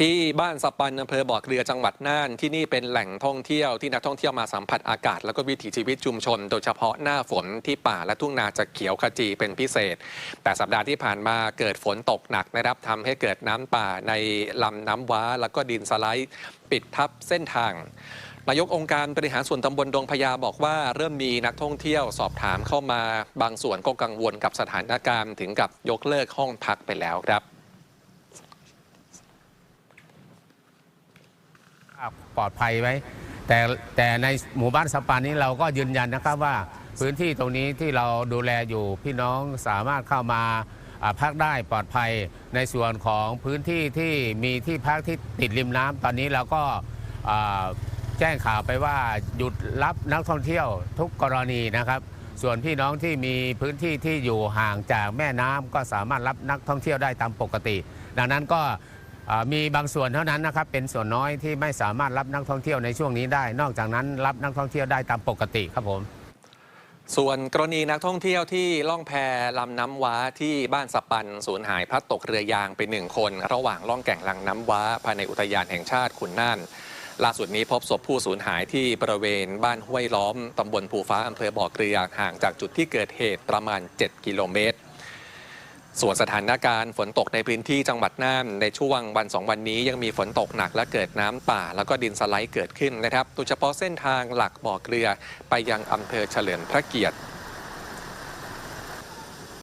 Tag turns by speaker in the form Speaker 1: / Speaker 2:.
Speaker 1: ที่บ้านสปันอำเภอบ่อเกลือจังหวัดน่าน ที่นี่เป็นแหล่งท่องเที่ยวที่นักท่องเที่ยวมาสัมผัสอากาศ แล้วก็วิถีชีวิตชุมชน โดยเฉพาะหน้าฝนที่ป่าและทุ่งนาจะเขียวขจีเป็นพิเศษ แต่สัปดาห์ที่ผ่านมาเกิดฝนตกหนักนะครับทำให้เกิดน้ำป่าในลำน้ำว้า แล้วก็ดินสไลด์ปิดทับเส้นทางนายกองค์การบริหารส่วนตำบลดงพญาบอกว่าเริ่มมีนักท่องเที่ยวสอบถามเข้ามาบางส่วนก็กังวลกับสถานการณ์ถึงกับยกเลิกห้องพักไปแล้วครับ
Speaker 2: ปลอดภัยไว้แต่แต่ในหมู่บ้านสปันนี้เราก็ยืนยันนะครับว่าพื้นที่ตรงนี้ที่เราดูแลอยู่พี่น้องสามารถเข้ามาพักได้ปลอดภัยในส่วนของพื้นที่ที่มีที่พักที่ติดริมน้ำตอนนี้เราก็แจ้งข่าวไปว่าหยุดรับนักท่องเที่ยวทุกกรณีนะครับ ส่วนพี่น้องที่มีพื้นที่ที่อยู่ห่างจากแม่น้ำก็สามารถรับนักท่องเที่ยวได้ตามปกติ ดังนั้นก็ มีบางส่วนเท่านั้นนะครับเป็นส่วนน้อยที่ไม่สามารถรับนักท่องเที่ยวในช่วงนี้ได้ นอกจากนั้นรับนักท่องเที่ยวได้ตามปกติครับผม
Speaker 1: ส่วนกรณีนักท่องเที่ยวที่ล่องแพลำน้ำว้าที่บ้านสปันสูญหายพลัดตกเรือยางไปหนึ่งคน ระหว่างล่องแก่งลำน้ำว้า ภายในอุทยานแห่งชาติขุนน่านล่าสุดนี้พบศพผู้สูญหายที่บริเวณบ้านห้วยล้อมตำบลภูฟ้าอำเภอบ่อเกลือห่างจากจุดที่เกิดเหตุประมาณ 7 กิโลเมตร ส่วนสถานการณ์ฝนตกในพื้นที่จังหวัดน่านในช่วงวันสองวันนี้ยังมีฝนตกหนักและเกิดน้ำป่า แล้วก็ดินสไลด์เกิดขึ้นนะครับโดยเฉพาะเส้นทางหลักบ่อเกลือไปยังอำเภอเฉลิมพระเกียรติ